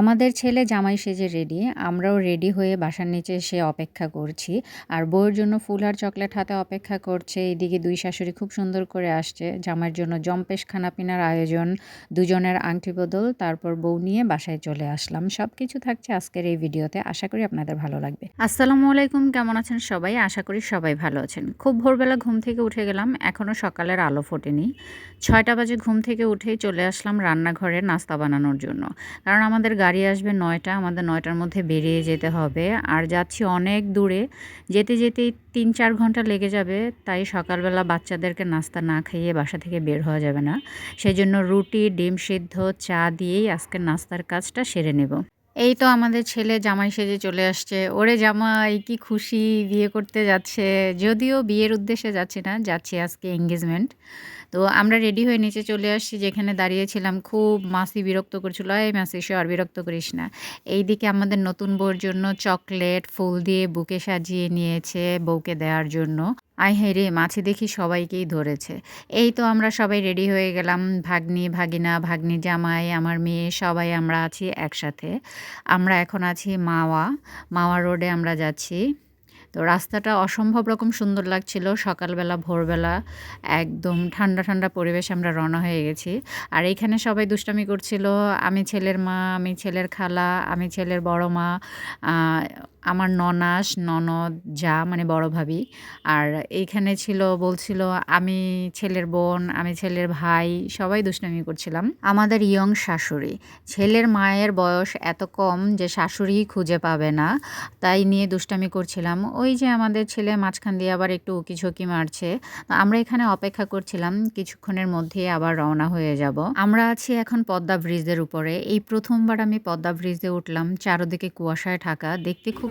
আমাদের ছেলে জামাই সেজে রেডি, আমরাও রেডি হয়ে বাসার নিচে এসে অপেক্ষা করছি। আর বউয়ের জন্য ফুল আর চকলেট হাতে অপেক্ষা করছে। এইদিকে দুই শাশুড়ি খুব সুন্দর করে আসছে। জামাইয়ের জন্য জম্পেশ খানাপিনার আয়োজন, দুজনের আংটি বদল, তারপর বউ নিয়ে বাসায় চলে আসলাম। সব কিছু থাকছে আজকের এই ভিডিওতে। আশা করি আপনাদের ভালো লাগবে। আসসালামু আলাইকুম, কেমন আছেন সবাই? আশা করি সবাই ভালো আছেন। খুব ভোরবেলা ঘুম থেকে উঠে গেলাম এখনও সকালের আলো ফোটেনি। ছয়টা বাজে ঘুম থেকে উঠেই চলে আসলাম রান্নাঘরে নাস্তা বানানোর জন্য। কারণ আমাদের গাড়ি আসবে নয়টা, আমাদের নয়টার মধ্যে বেরিয়ে যেতে হবে। আর যাচ্ছি অনেক দূরে, যেতে যেতেই তিন চার ঘণ্টা লেগে যাবে, তাই সকালবেলা বাচ্চাদেরকে নাস্তা না খাইয়ে বাসা থেকে বের হওয়া যাবে না। সেই জন্য রুটি, ডিম সিদ্ধ, চা দিয়েই আজকে নাস্তার কাজটা সেরে নেব। এই তো আমাদের ছেলে জামাই সেজে চলে আসছে। ওরে জামাই, কি খুশি বিয়ে করতে যাচ্ছে। যদিও বিয়ের উদ্দেশ্যে যাচ্ছি না, যাচ্ছি আজকে এঙ্গেজমেন্ট তো আমরা রেডি হয়ে নিচে চলে আসছি, যেখানে দাঁড়িয়েছিলাম খুব মাসি বিরক্ত করছিল, এই মাসি সে আর বিরক্ত করিস না। এইদিকে আমাদের নতুন বউর জন্য চকলেট, ফুল দিয়ে বুকে সাজিয়ে নিয়েছে বউকে দেওয়ার জন্য। আই হে রে, মাছি দেখি সবাইকেই ধরেছে। এই তো আমরা সবাই রেডি হয়ে গেলাম, ভাগ্নি, ভাগিনা, ভাগ্নি জামাই, আমার মেয়ে, সবাই আমরা আছি একসাথে। আমরা এখন আছি মাওয়া মাওয়া রোডে আমরা যাচ্ছি। তো রাস্তাটা অসম্ভব রকম সুন্দর লাগছিল। সকালবেলা, ভোরবেলা একদম ঠান্ডা ঠান্ডা পরিবেশ আমরা রওনা হয়ে গেছি। আর এইখানে সবাই দুষ্টামি করছিল। আমি ছেলের মা, আমি ছেলের খালা, আমি ছেলের বড় মা আমার ননাস, ননদ, যা মানে বড় ভাবি। আর এইখানে ছিল, বলছিল, আমি ছেলের বোন, আমি ছেলের ভাই। সবাই দুষ্টামি করছিলাম। আমাদের ইয়ং শাশুড়ি, ছেলের মায়ের বয়স এত কম যে শাশুড়ি খুঁজে পাবে না। তাই নিয়ে দুষ্টামি করছিলাম। ওই যে আমাদের ছেলে মাঝখান দিয়ে আবার একটু উকি ঝুঁকি মারছে আমরা এখানে অপেক্ষা করছিলাম, কিছুক্ষণের মধ্যে আবার রওনা হয়ে যাব। আমরা আছি এখন পদ্মা ব্রিজের উপরে। এই প্রথমবার আমি পদ্মা ব্রিজে উঠলাম, চারদিকে কুয়াশায় ঢাকা। দেখতে খুব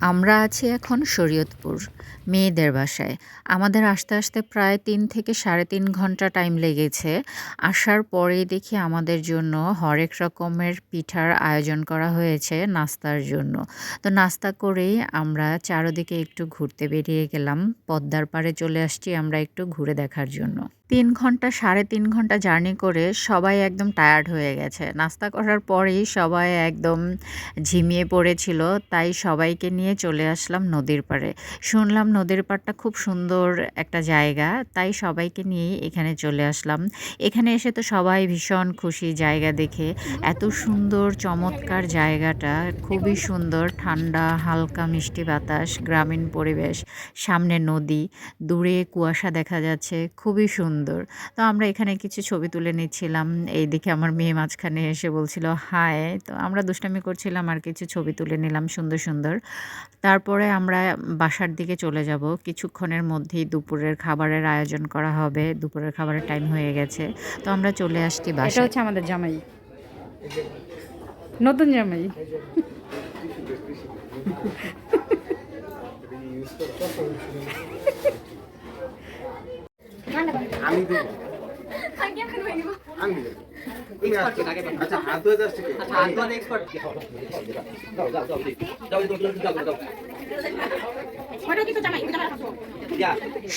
আমরা আছি এখন শরীয়তপুর, মেয়েদের বাসায়। আমাদের আসতে আসতে প্রায় তিন থেকে সাড়ে তিন ঘণ্টা টাইম লেগেছে। আসার পরেই দেখি আমাদের জন্য হরেক রকমের পিঠার আয়োজন করা হয়েছে নাস্তার জন্য। তো নাস্তা করেই আমরা চারদিকে একটু ঘুরতে বেরিয়ে গেলাম। পদ্মার পাড়ে চলে আসছি আমরা একটু ঘুরে দেখার জন্য। তিন ঘণ্টা, সাড়ে তিন ঘণ্টা জার্নি করে সবাই একদম টায়ার্ড হয়ে গেছে। নাস্তা করার পরেই সবাই একদম ঝিমিয়ে পড়েছিল, তাই সবাইকে নিয়ে চলে আসলাম নদীর পাড়ে। শুনলাম নদীর পাড়টা খুব সুন্দর একটা জায়গা, তাই সবাইকে নিয়েই এখানে চলে আসলাম। এখানে এসে তো সবাই ভীষণ খুশি জায়গা দেখে। এত সুন্দর, চমৎকার জায়গাটা, খুবই সুন্দর, ঠান্ডা, হালকা মিষ্টি বাতাস, গ্রামীণ পরিবেশ, সামনে নদী, দূরে কুয়াশা দেখা যাচ্ছে, খুবই সুন্দর। তো আমরা এখানে কিছু ছবি তুলে নিচ্ছিলাম এই দিকে আমার মেয়ে মাঝখানে এসে বলছিল, হায়। তো আমরা দুষ্টামি করছিলাম আর কিছু ছবি তুলে নিলাম সুন্দর সুন্দর। তারপরে আমরা বাসার দিকে চলে যাব। কিছুক্ষণের মধ্যেই দুপুরের খাবারের আয়োজন করা হবে। দুপুরের খাবারের টাইম হয়ে গেছে। তো আমরা চলে আসছি বাসা এটা হচ্ছে আমাদের জামাই। নতুন জামাই। আমি দেব। আমি আচ্ছা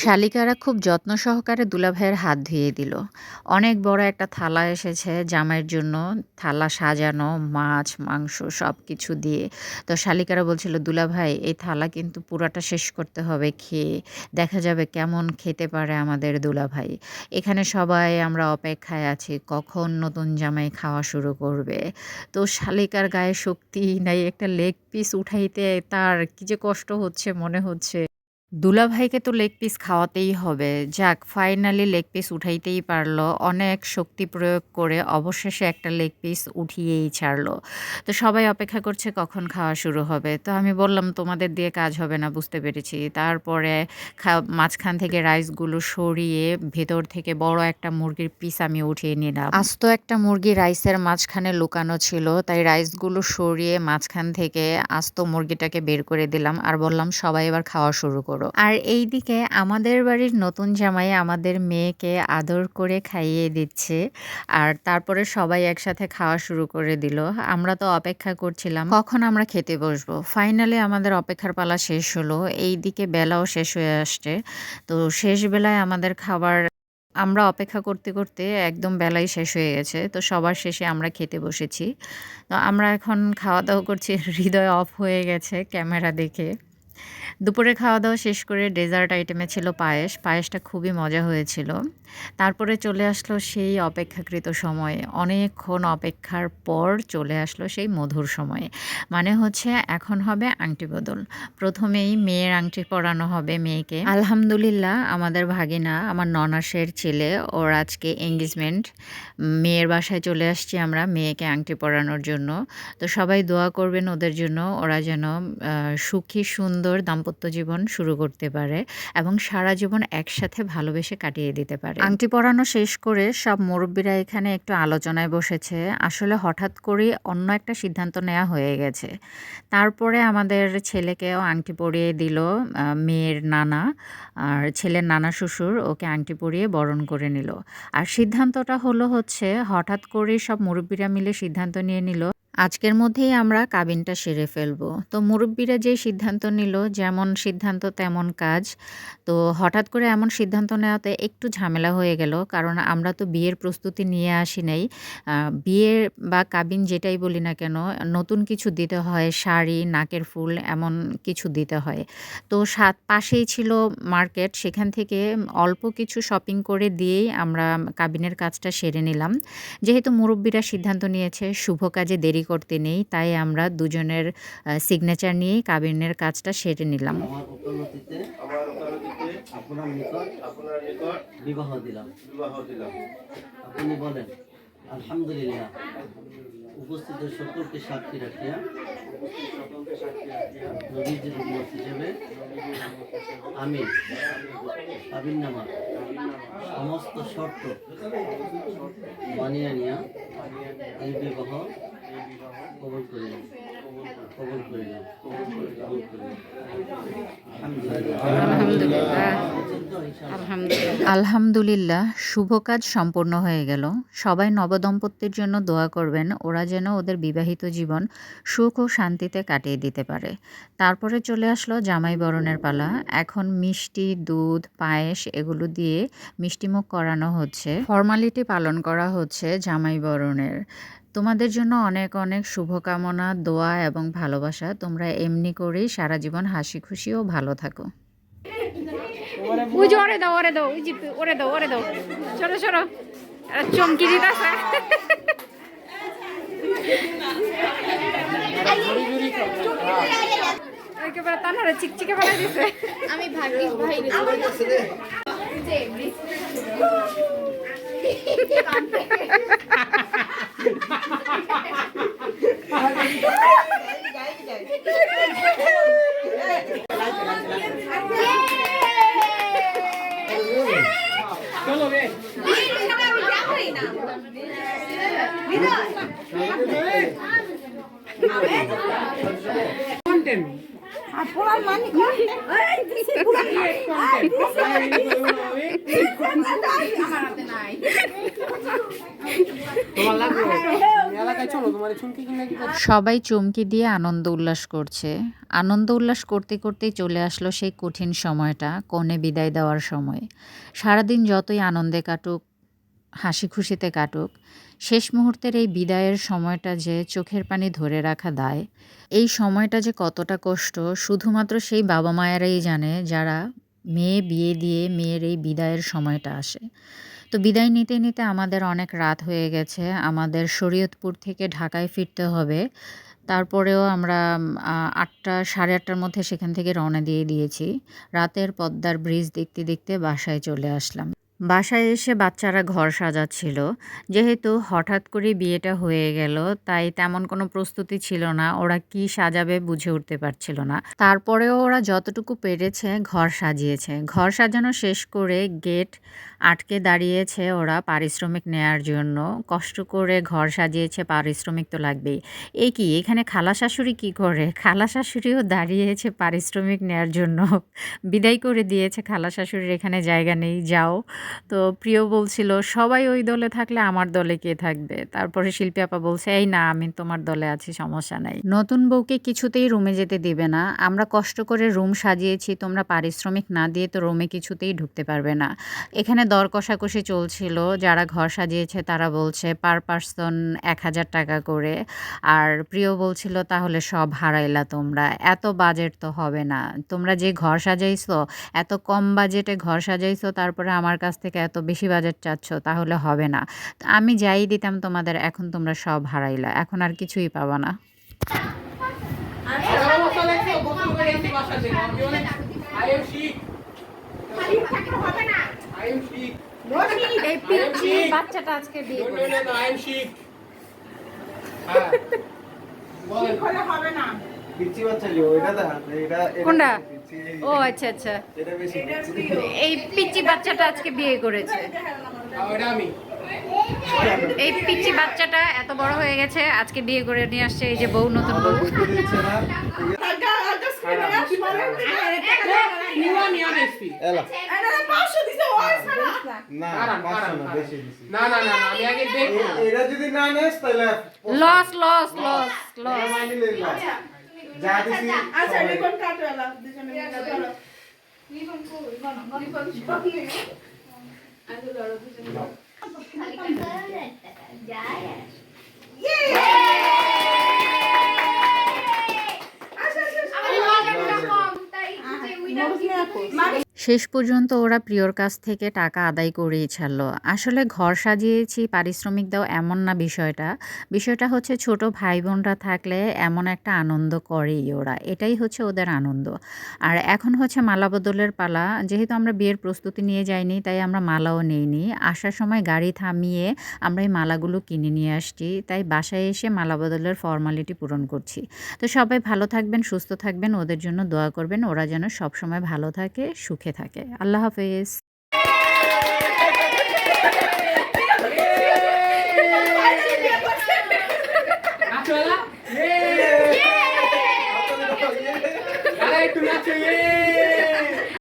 শালিকারা খুব যত্ন সহকারে দুলাভাইয়ের হাত ধুয়ে দিল। অনেক বড় একটা থালা এসেছে জামাইয়ের জন্য। থালা সাজানো মাছ মাংস সব কিছু দিয়ে। তো শালিকারা বলছিল দুলাভাই এই থালা কিন্তু পুরাটা শেষ করতে হবে খেয়ে। দেখা যাবে কেমন খেতে পারে আমাদের দুলাভাই। এখানে সবাই আমরা অপেক্ষায় আছি। কখন নতুন জামাই খাওয়া শুরু করবে। তো শালিকার গায়ে শক্তি নাই, একটা লেগ পিস উঠাইতে তার কি যে কষ্ট হচ্ছে, মনে হচ্ছে। দুলাভাইকে তো লেগ পিস খাওয়াতেই হবে। যাক ফাইনালি লেগ পিস উঠাইতেই পারল। অনেক শক্তি প্রয়োগ করে অবশেষে একটা লেগ পিস উঠিয়েই ছাড়লো। তো সবাই অপেক্ষা করছে কখন খাওয়া শুরু হবে। তো আমি বললাম, তোমাদের দিয়ে কাজ হবে না, বুঝতে পেরেছি। তারপরে মাঝখান থেকে রাইসগুলো সরিয়ে ভেতর থেকে বড় একটা মুরগির পিস আমি উঠিয়ে নিলাম। আস্ত একটা মুরগি রাইসের মাঝখানে লুকানো ছিল, তাই রাইসগুলো সরিয়ে মাঝখান থেকে আস্ত মুরগিটাকে বের করে দিলাম। আর বললাম, সবাই এবার খাওয়া শুরু করো। আর এইদিকে আমাদের বাড়ির নতুন জামাই আমাদের মেয়েকে আদর করে খাইয়ে দিচ্ছে। আর তারপরে সবাই একসাথে খাওয়া শুরু করে দিল। আমরা তো অপেক্ষা করছিলাম কখন আমরা খেতে বসবো। ফাইনালি আমাদের অপেক্ষার পালা শেষ হলো। এই দিকে বেলাও শেষ হয়ে আসছে। তো শেষ বেলায় আমাদের খাবার আমরা অপেক্ষা করতে করতে একদম বেলাই শেষ হয়ে গেছে। তো সবার শেষে আমরা খেতে বসেছি। তো আমরা এখন খাওয়া দাওয়া করছি। হৃদয় অফ হয়ে গেছে ক্যামেরা দেখে। দুপুরে খাওয়া দাওয়া শেষ করে ডেজার্ট আইটেমে ছিল পায়েস। পায়েসটা খুবই মজা হয়েছিল। তারপরে চলে আসলো সেই অপেক্ষাকৃত সময়। অনেকক্ষণ অপেক্ষার পর চলে আসলো সেই মধুর সময়। মানে হচ্ছে এখন হবে আংটি বদল। প্রথমেই মেয়ের আংটি পরানো হবে মেয়েকে। আলহামদুলিল্লাহ, আমাদের ভাগিনা, আমার ননাসের ছেলে, ওর আজকে এঙ্গেজমেন্ট মেয়ের বাসায় চলে আসছি আমরা মেয়েকে আংটি পরানোর জন্য। তো সবাই দোয়া করবেন ওদের জন্য। ওরা যেন সুখী, সুন্দর দাম্পত্য জীবন শুরু করতে পারে এবং সারা জীবন একসাথে ভালোবেসে কাটিয়ে দিতে পারে। আংটি পরানো শেষ করে সব মুরব্বীরা এখানে একটু আলোচনায় বসেছে। আসলে হঠাৎ করে অন্য একটা সিদ্ধান্ত নেওয়া হয়ে গেছে। তারপরে আমাদের ছেলেকেও আংটি পরিয়ে দিল মেয়ের নানা। আর ছেলের নানা শ্বশুর ওকে আংটি পরিয়ে বরণ করে নিল। আর সিদ্ধান্তটা হলো হচ্ছে, হঠাৎ করে সব মুরব্বীরা মিলে সিদ্ধান্ত নিয়ে নিল আজকের মধ্যেই আমরা কাবিনটা সেরে ফেলব। তো মুরব্বীরা যে সিদ্ধান্ত নিল যেমন সিদ্ধান্ত তেমন কাজ। তো হঠাৎ করে এমন সিদ্ধান্ত নেওয়াতে একটু ঝামেলা হয়ে গেল কারণ আমরা তো বিয়ের প্রস্তুতি নিয়ে আসি নাই। আহ, বিয়ে বা কাবিন যেটাই বলি না কেন নতুন কিছু দিতে হয় শাড়ি নাকের ফুল এমন কিছু দিতে হয়। তো সাত পাশেই ছিল মার্কেট সেখান থেকে অল্প কিছু শপিং করে দিয়েই আমরা কাবিনের কাজটা সেরে নিলাম। যেহেতু মুরব্বীরা সিদ্ধান্ত নিয়েছে শুভ কাজে দেরি করতে নেই, তাই আমরা দুজনের সিগনেচার নিয়েই কাবিনের কাজটা সেরে নিলাম। আলহামদুলিল্লাহ, উপস্থিত সকলকে সাক্ষী রাখিয়া সমস্ত শর্ত মানিয়ে নিয়া এই বিবাহ কবল কবল কবল আলহামদুলিল্লাহ শুভ কাজ সম্পূর্ণ হয়ে গেল। সবাই নবদম্পতির জন্য দোয়া করবেন ওরা যেন ওদের বিবাহিত জীবন সুখ ও শান্তিতে কাটিয়ে দিতে পারে। তারপরে চলে আসলো জামাই বরণের পালা। এখন মিষ্টি দুধ পায়েস এগুলো দিয়ে মিষ্টিমুখ করানো হচ্ছে। ফর্মালিটি পালন করা হচ্ছে জামাই বরণের। তোমাদের জন্য অনেক অনেক শুভকামনা দোয়া এবং ভালোবাসা তোমরা এমনি করেই সারা জীবন হাসি খুশি ও ভালো থাকো ওরে দাও ওরে দাও ওরে দাও ওরে দাও সরো এরা চমকি দিতেছে একেবারে তানারে চিকচিকে বানাই দিছে আমি ভাগ্যিস ভাই চলো রে কন্টেন্ট পুরান মানে তোমার লাগবে সবাই চমকে দিয়ে আনন্দ উল্লাস করছে। আনন্দ উল্লাস করতে করতেই চলে আসলো সেই কঠিন সময়টা, কনে বিদায় দেওয়ার সময়। সারাদিন যতই আনন্দে কাটুক হাসি খুশিতে কাটুক, শেষ মুহূর্তের এই বিদায়ের সময়টা যে চোখের পানি ধরে রাখা দায়, এই সময়টা যে কতটা কষ্ট, শুধুমাত্র সেই বাবা মায়েরাই জানে যারা মেয়ে বিয়ে দিয়ে মেয়ের এই বিদায়ের সময়টা আসে। তো বিদায় নিতে নিতে আমাদের অনেক রাত হয়ে গেছে। আমাদের শরীয়তপুর থেকে ঢাকায় ফিরতে হবে। তারপরেও আমরা আটটা, সাড়ে আটটার মধ্যে সেখান থেকে রওনা দিয়ে দিয়েছি। রাতের পদ্মার ব্রিজ দেখতে দেখতে বাসায় চলে আসলাম। বাসায় এসে বাচ্চারা ঘর সাজাচ্ছিল। যেহেতু হঠাৎ করে বিয়েটা হয়ে গেল, তাই তেমন কোনো প্রস্তুতি ছিল না, ওরা কি সাজাবে বুঝে উঠতে পারছিল না। তারপরেও ওরা যতটুকু পেরেছে ঘর সাজিয়েছে। ঘর সাজানো শেষ করে গেট আটকে দাঁড়িয়েছে ওরা পারিশ্রমিক নেয়ার জন্য। কষ্ট করে ঘর সাজিয়েছে, পারিশ্রমিক তো লাগবেই। এ কি, এখানে খালা শাশুড়ি কি করে? খালা শাশুড়িও দাঁড়িয়েছে পারিশ্রমিক নেয়ার জন্য। বিদায় করে দিয়েছে খালা শাশুড়ির এখানে জায়গা নেই, যাও। তো প্রিয় বলছিল, সবাই ওই দলে থাকলে আমার দলে কে থাকবে? তারপরে শিল্পী আপা বলছে, এই না, আমি তোমার দলে আছি, সমস্যা নাই। নতুন বউকে কিছুতেই রুমে যেতে দিবে না। আমরা কষ্ট করে রুম সাজিয়েছি, তোমরা পারিশ্রমিক না দিয়ে তো রুমে কিছুতেই ঢুকতে পারবে না। এখানে দর কষাকষি চলছিল, যারা ঘর সাজিয়েছে তারা বলছে, পার পার্সন এক হাজার টাকা করে। আর প্রিয় বলছিল, তাহলে সব হারাইলা তোমরা, এত বাজেট তো হবে না। তোমরা যে ঘর সাজাইছো, এত কম বাজেটে ঘর সাজাইছো, তারপরে আমার কাছ থেকে এত বেশি বাজার চাচ্ছ তাহলে হবে না। আমি যাই দিতাম তোমাদের এখন তোমরা সব হারাইলা এখন আর কিছুই পাবা না। বাচ্চাটা আজকে বিয়ে করেছে। পিচ্ছি কোনটা? ও আচ্ছা আচ্ছা। এই পিচ্ছি বাচ্চাটা আজকে বিয়ে করেছে। এই পিচ্ছি বাচ্চাটা এত বড় হয়ে গেছে আজকে বিয়ে করে নিয়ে আসছে এই যে বউ নতুন বউ। বুঝতে দিচ্ছে না। এলা। না পাঁচশো না বেশি দিছি না না না না, আমি আগে দেখব এ- এটা যদি না নেস তাহলে লস লস লস লস এটা মাইনে লইলা। যা দিছি আচ্ছা সবাই- রিবন কাটো এলা দুজনে মিলে ধরো শেষ পর্যন্ত ওরা প্রিয়র কাছ থেকে টাকা আদায় করেই ছাড়লো। আসলে ঘর সাজিয়েছি, পারিশ্রমিক দাও এমন না বিষয়টা। বিষয়টা হচ্ছে ছোট ভাই বোনরা থাকলে এমন একটা আনন্দ করেই ওরা। এটাই হচ্ছে ওদের আনন্দ। আর এখন হচ্ছে মালা বদলের পালা। যেহেতু আমরা বিয়ের প্রস্তুতি নিয়ে যাইনি, তাই আমরা মালাও নিইনি। আসার সময় গাড়ি থামিয়ে আমরা এই মালাগুলো কিনে নিয়ে আসছি। তাই বাসায় এসে মালা বদলের ফর্মালিটি পূরণ করছি। তো সবাই ভালো থাকবেন, সুস্থ থাকবেন। ওদের জন্য দোয়া করবেন। ওরা যেন সবসময় ভালো থাকে, সুখে থাকে। আল্লাহ হাফেজ।